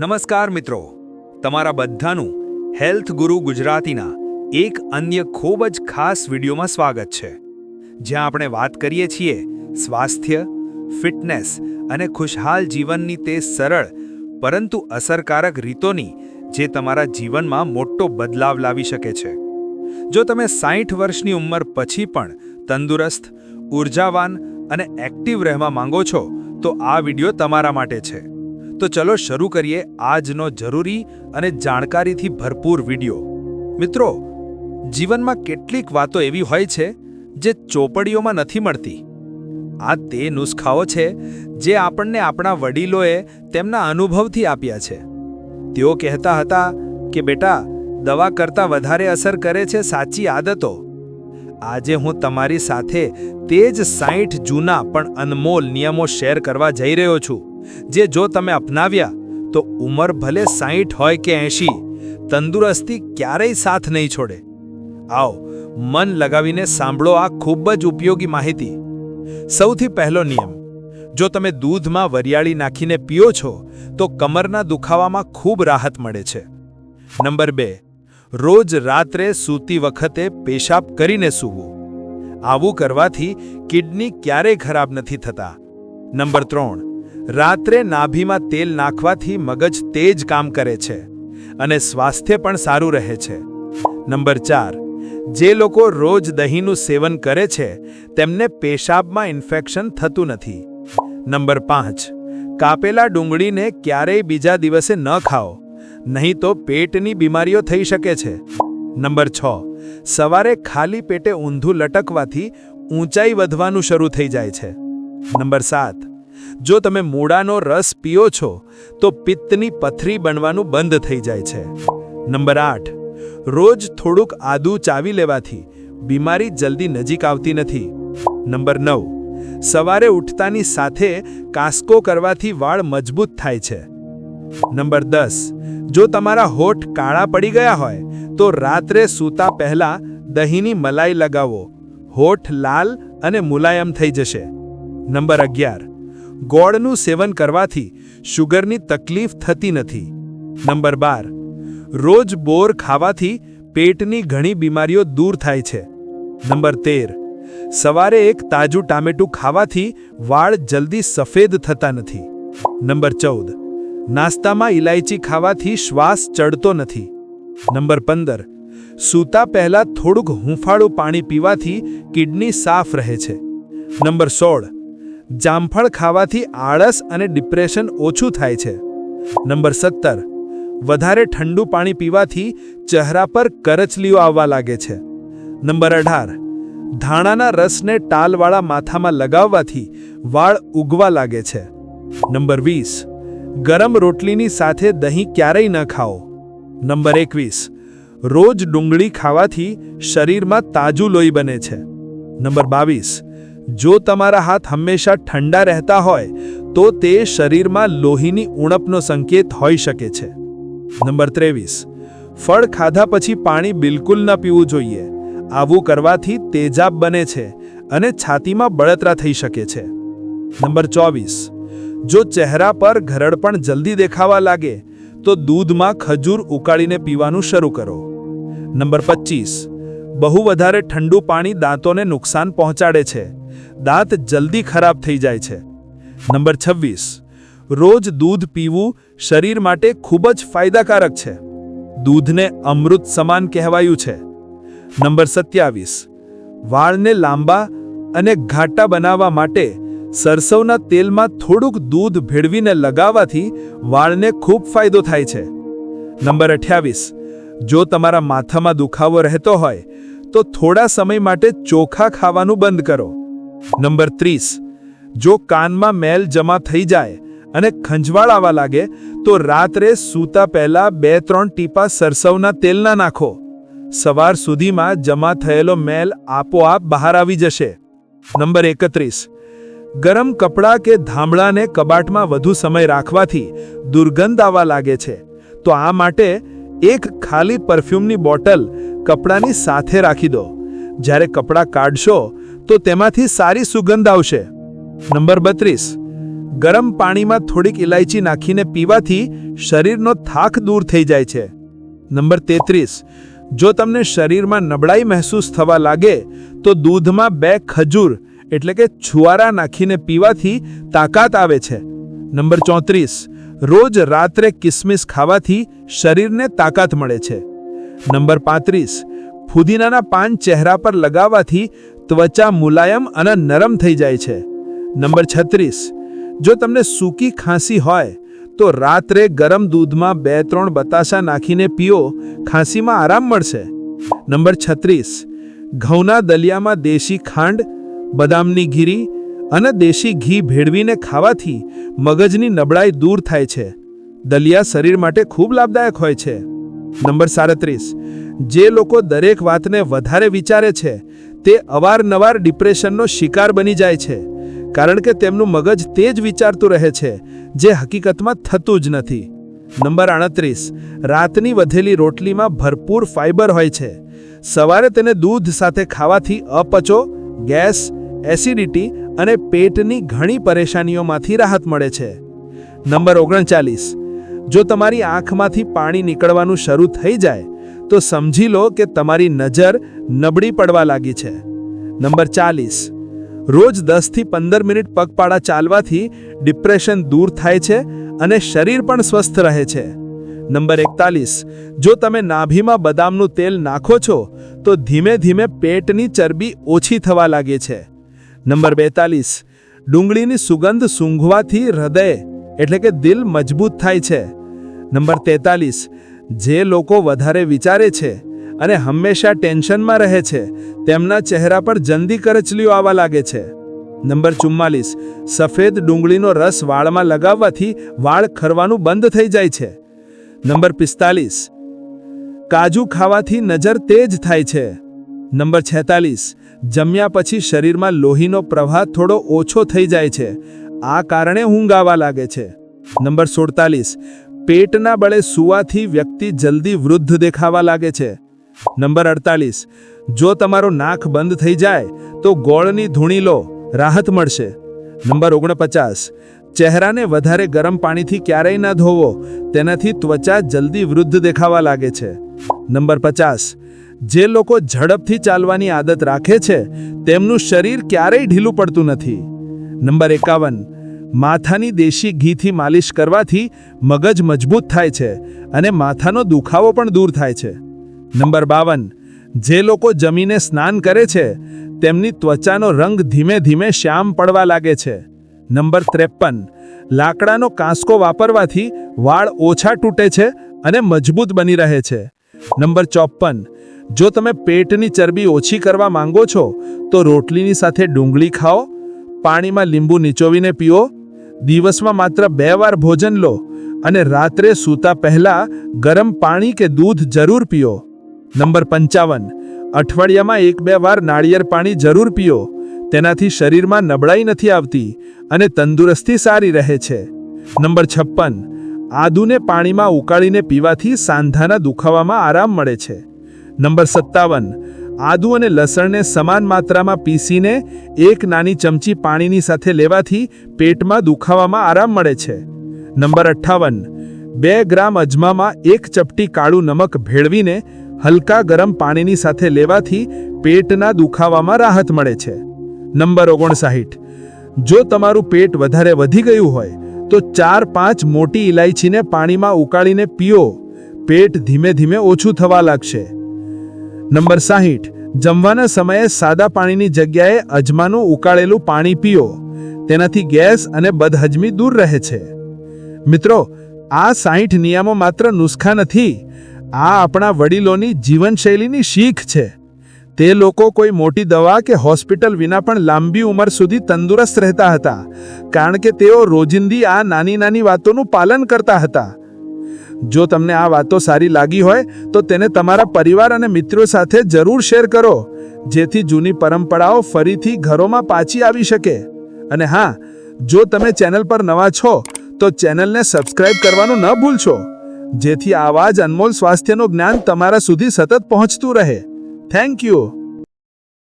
નમસ્કાર મિત્રો. તમારા બધાનું હેલ્થ ગુરુ ગુજરાતીના એક અન્ય ખૂબ જ ખાસ વિડીયોમાં સ્વાગત છે. જ્યાં આપણે વાત કરીએ છીએ સ્વાસ્થ્ય, ફિટનેસ અને ખુશહાલ જીવનની તે સરળ, પરંતુ અસરકારક રીતોની જે તમારા જીવનમાં મોટો બદલાવ લાવી શકે છે. જો તમે સાઠ વર્ષની ઉંમર પછી પણ તંદુરસ્ત, ઉર્જાવાન અને એક્ટિવ રહેવા માંગો છો, તો આ વીડિયો તમારા માટે છે. તો ચલો શરૂ કરીએ આજનો જરૂરી અને જાણકારીથી ભરપૂર વીડિયો. મિત્રો, જીવનમાં કેટલીક વાતો એવી હોય છે જે ચોપડીઓમાં નથી મળતી. આ તે નુસ્ખાઓ છે જે આપણને આપણા વડીલોએ તેમના અનુભવથી આપ્યા છે. તેઓ કહેતા હતા કે, બેટા, દવા કરતાં વધારે અસર કરે છે સાચી આદતો. આજે હું તમારી સાથે તે જ સાઠ જૂના પણ અનમોલ નિયમો શેર કરવા જઈ રહ્યો છું. જે જો તમે અપનાવ્યા, તો ઉંમર ભલે સાહીઠ હોય કે એંશી, તંદુરસ્તી ક્યારેય સાથ નહીં છોડે. આવો, મન લગાવીને સાંભળો આ ખૂબ જ ઉપયોગી માહિતી. સૌથી પહેલો નિયમ, જો તમે દૂધમાં વરિયાળી નાખીને પીઓ છો, તો કમરના દુખાવામાં ખૂબ રાહત મળે છે. નંબર બે, રોજ રાત્રે સૂતી વખતે પેશાબ કરીને સૂવું. આવું કરવાથી કિડની ક્યારેય ખરાબ નથી થતા. નંબર ત્રણ રાત્રે નાભીમાં તેલ નાખવાથી મગજ તેજ કામ કરે છે અને સ્વાસ્થ્ય પણ સારું રહે છે. નંબર ચાર, જે લોકો રોજ દહીંનું સેવન કરે છે, તેમને પેશાબમાં ઇન્ફેક્શન થતું નથી. નંબર પાંચ, કાપેલા ડુંગળીને ક્યારેય બીજા દિવસે ન ખાઓ, નહીં તો પેટની બીમારીઓ થઈ શકે છે. નંબર છ, સવારે ખાલી પેટે ઊંધું લટકવાથી ઊંચાઈ વધવાનું શરૂ થઈ જાય છે. નંબર સાત જો તમે મૂળાનો રસ પીઓ છો, તો પિત્તની પથરી બનવાનું બંધ થઈ જાય છે. નંબર આઠ. રોજ થોડુંક આદુ ચાવી લેવાથી બીમારી જલ્દી નજીક આવતી નથી. નંબર નવ. સવારે ઉઠતાની સાથે કાસ્કો કરવાથી વાળ મજબૂત થાય છે. નંબર દસ. જો તમારા હોઠ કાળા પડી ગયા હોય, તો રાત્રે સૂતા પહેલા દહીંની મલાઈ લગાવો. હોઠ લાલ અને મુલાયમ થઈ જશે. નંબર અગિયાર. ગોળનું સેવન કરવાથી શુગરની તકલીફ થતી નથી. નંબર બાર, રોજ બોર ખાવાથી પેટની ઘણી બીમારીઓ દૂર થાય છે. નંબર તેર, સવારે એક તાજું ટામેટું ખાવાથી વાળ જલ્દી સફેદ થતા નથી. નંબર ચૌદ, નાસ્તામાં ઇલાયચી ખાવાથી શ્વાસ ચડતો નથી. નંબર પંદર, સૂતા પહેલાં થોડુંક હૂંફાળું પાણી પીવાથી કિડની સાફ રહે છે. નંબર સોળ જામફળ ખાવાથી આળસ અને ડિપ્રેશન ઓછું થાય છે. નંબર સત્તર, વધારે ઠંડુ પાણી પીવાથી ચહેરા પર કરચલીઓ આવવા લાગે છે. નંબર અઢાર, ધાણાના રસને ટાલવાળા માથામાં લગાવવાથી વાળ ઉગવા લાગે છે. નંબર વીસ, ગરમ રોટલીની સાથે દહીં ક્યારેય ન ખાઓ. નંબર એકવીસ, રોજ ડુંગળી ખાવાથી શરીરમાં તાજું લોહી બને છે. નંબર બાવીસ જો તમારા હાથ હંમેશા ઠંડા રહેતા હોય, તો તે શરીરમાં લોહીની ઉણપનો સંકેત હોઈ શકે છે. નંબર ત્રેવીસ. ફળ ખાધા પછી પાણી બિલકુલ ન પીવું જોઈએ. આવું કરવાથી તેજાબ બને છે અને છાતીમાં બળતરા થઈ શકે છે. નંબર ચોવીસ. જો ચહેરા પર ઘરડપણ જલ્દી દેખાવા લાગે, તો દૂધમાં ખજૂર ઉકાળીને પીવાનું શરૂ કરો. નંબર પચીસ. બહુ વધારે ઠંડુ પાણી દાંતોને નુકસાન પહોંચાડે છે. દાંત જલ્દી ખરાબ થઈ જાય છે. નંબર છવ્વીસ. રોજ દૂધ પીવું શરીર માટે ખૂબ જ ફાયદાકારક છે. દૂધને અમૃત સમાન કહેવાયું છે. નંબર સત્યાવીસ. વાળને લાંબા અને ઘાટા બનાવવા માટે સરસવના તેલમાં થોડુંક દૂધ ભેળવીને લગાવવાથી વાળને ખૂબ ફાયદો થાય છે. નંબર અઠ્યાવીસ. જો તમારા માથામાં દુખાવો રહેતો હોય, તો થોડા સમય માટે ચોખા ખાવાનું બંધ કરો. નંબર ત્રીસ. જો કાનમાં મેલ જમા થઈ જાય અને ખંજવાળ આવવા લાગે, તો રાત્રે સૂતા પહેલા બે ત્રણ ટીપા સરસવના તેલના નાખો. સવાર સુધીમાં જમા થયેલો મેલ આપોઆપ બહાર આવી જશે. નંબર એકત્રીસ. ગરમ કપડાં કે ધામળાને કબાટમાં વધુ સમય રાખવાથી દુર્ગંધ આવવા લાગે છે. તો આ માટે એક ખાલી પરફ્યુમની બોટલ કપડાની સાથે રાખી દો. જ્યારે કપડાં કાઢશો તો તેમાંથી સારી સુગંધ આવશે. નંબર બત્રીસ. ગરમ પાણીમાં થોડીક ઇલાયચી નાખીને પીવાથી શરીરનો થાક દૂર થઈ જાય છે. નંબર તેત્રીસ. જો તમને શરીરમાં નબળાઈ મહેસૂસ થવા લાગે, તો દૂધમાં બે ખજૂર, એટલે કે છુવારા નાખીને પીવાથી તાકાત આવે છે. નંબર ચોત્રીસ. રોજ રાત્રે કિસમિસ ખાવાથી શરીરને તાકાત મળે છે. નંબર પાંત્રીસ. ફુદીનાના પાન ચહેરા પર લગાવવાથી ત્વચા મુલાયમ અને નરમ થઈ જાય છે. નંબર છત્રીસ. જો તમને સૂકી ખાંસી હોય, તો રાત્રે ગરમ દૂધમાં બે ત્રણ બતાસા નાખીને પીઓ, ખાંસીમાં આરામ મળશે. નંબર છત્રીસ. ઘઉંના દલિયામાં દેશી ખાંડ, બદામની ઘીરી અને દેશી ઘી ભેળવીને ખાવાથી મગજની નબળાઈ દૂર થાય છે. દલિયા શરીર માટે ખૂબ લાભદાયક હોય છે. નંબર સાડત્રીસ. જે લોકો દરેક વાતને વધારે વિચારે છે તે અવારનવાર ડિપ્રેશનનો શિકાર બની જાય છે, કારણ કે તેમનું મગજ તે જ વિચારતું રહે છે, જે હકીકતમાં થતું જ નથી. નંબર આડત્રીસ, રાતની વધેલી રોટલીમાં ભરપૂર ફાઇબર હોય છે. સવારે તેને દૂધ સાથે ખાવાથી અપચો, ગેસ, એસિડિટી અને પેટની ઘણી પરેશાનીઓમાંથી રાહત મળે છે. નંબર ઓગણચાલીસ, જો તમારી આંખમાંથી પાણી નીકળવાનું શરૂ થઈ જાય તો સમજી લો કે તમારી નજર નબળી પડવા લાગી છે. નંબર ચાલીસ. રોજ દસથી પંદર મિનિટ પગપાળા ચાલવાથી ડિપ્રેશન દૂર થાય છે અને શરીર પણ સ્વસ્થ રહે છે. નંબર એકતાલીસ. જો તમે નાભીમાં બદામનું તેલ નાખો છો, તો ધીમે ધીમે પેટની ચરબી ઓછી થવા લાગે છે. નંબર બેતાલીસ. ડુંગળીની સુગંધ સૂંઘવાથી હૃદય, એટલે કે દિલ મજબૂત થાય છે. નંબર તેતાલીસ. જે લોકો વધારે વિચારે છે અને હંમેશા ટેન્શનમાં રહે છે, તેમના ચહેરા પર જલ્દી કરચલીઓ આવવા લાગે છે. નંબર ચુમ્માલીસ, સફેદ ડુંગળીનો રસ વાળમાં લગાવવાથી વાળ ખરવાનું બંધ થઈ જાય છે. નંબર પિસ્તાલીસ, કાજુ ખાવાથી નજર તેજ થાય છે. નંબર છેતાલીસ, જમ્યા પછી શરીરમાં લોહીનો પ્રવાહ થોડો ઓછો થઈ જાય છે, આ કારણે ઊંઘ આવવા લાગે છે. નંબર સુડતાલીસ પેટના બળે સુવાથી વ્યક્તિ જલ્દી વૃદ્ધ દેખાવા લાગે છે. નંબર અડતાલીસ. જો તમારો નાક બંધ થઈ જાય, તો ગોળની ધૂણી લો. રાહત મળશે. નંબર ઓગણપચાસ. ચહેરાને વધારે ગરમ પાણીથી ક્યારેય ન ધોવો. તેનાથી ત્વચા જલ્દી વૃદ્ધ દેખાવા લાગે છે. નંબર પચાસ. જે લોકો ઝડપથી ચાલવાની આદત રાખે છે, તેમનું શરીર ક્યારેય ઢીલું પડતું નથી. નંબર એકાવન. માથાની દેશી ઘીથી માલિશ કરવાથી મગજ મજબૂત થાય છે અને માથાનો દુખાવો પણ દૂર થાય છે. નંબર બાવન, જે લોકો જમીને સ્નાન કરે છે, તેમની ત્વચાનો રંગ ધીમે ધીમે શ્યામ પડવા લાગે છે. નંબર ત્રેપન, લાકડાનો કાંસકો વાપરવાથી વાળ ઓછા તૂટે છે અને મજબૂત બની રહે છે. નંબર ચોપન, જો તમે પેટની ચરબી ઓછી કરવા માંગો છો, તો રોટલીની સાથે ડુંગળી ખાઓ, પાણીમાં લીંબુ નીચોવીને પીઓ દિવસમાં માત્ર બે વાર ભોજન લો અને રાત્રે સૂતા પહેલા ગરમ પાણી કે દૂધ જરૂર પીઓ. નંબર પંચાવન. અઠવાડિયામાં એક બે વાર નાળિયેર પાણી જરૂર પીઓ. તેનાથી શરીરમાં નબળાઈ નથી આવતી અને તંદુરસ્તી સારી રહે છે. નંબર છપ્પન. આદુને પાણીમાં ઉકાળીને પીવાથી સાંધાના દુખાવામાં આરામ મળે છે. નંબર સત્તાવન. આદુ અને લસણને સમાન માત્રામાં પીસીને એક નાની ચમચી પાણીની સાથે લેવાથી પેટમાં દુખાવામાં આરામ મળે છે. નંબર અઠ્ઠાવન. બે ગ્રામ અજમામાં એક ચપટી કાળું નમક ભેળવીને હલકા ગરમ પાણીની સાથે લેવાથી પેટના દુખાવામાં રાહત મળે છે. નંબર ઓગણસાઠ જો તમારું પેટ વધારે વધી ગયું હોય, તો ચાર પાંચ મોટી ઇલાયચીને પાણીમાં ઉકાળીને પીઓ. પેટ ધીમે ધીમે ઓછું થવા લાગશે. નંબર સાહીઠ. જમવાના સમયે સાદા પાણીની જગ્યાએ અજમાનું ઉકાળેલું પાણી પીઓ. તેનાથી ગેસ અને બદહજમી દૂર રહે છે. મિત્રો, આ સાહીઠ નિયમો માત્ર નુસ્ખા નથી, આ આપણા વડીલોની જીવનશૈલીની શીખ છે. તે લોકો કોઈ મોટી દવા કે હોસ્પિટલ વિના પણ લાંબી ઉંમર સુધી તંદુરસ્ત રહેતા હતા, કારણ કે તેઓ રોજિંદી આ નાની નાની વાતોનું પાલન કરતા હતા. જો તમને આ વાતો સારી લાગી હોય, તો તેને તમારા પરિવાર અને મિત્રો સાથે જરૂર શેર કરો, જેથી જૂની પરંપરાઓ ફરીથી ઘરોમાં પાછી આવી શકે. અને હા, જો તમે ચેનલ પર નવા છો, તો ચેનલને સબસ્ક્રાઇબ કરવાનું ન ભૂલશો, જેથી આવા જ અનમોલ સ્વાસ્થ્યનું જ્ઞાન તમારા સુધી સતત પહોંચતું રહે. Thank you.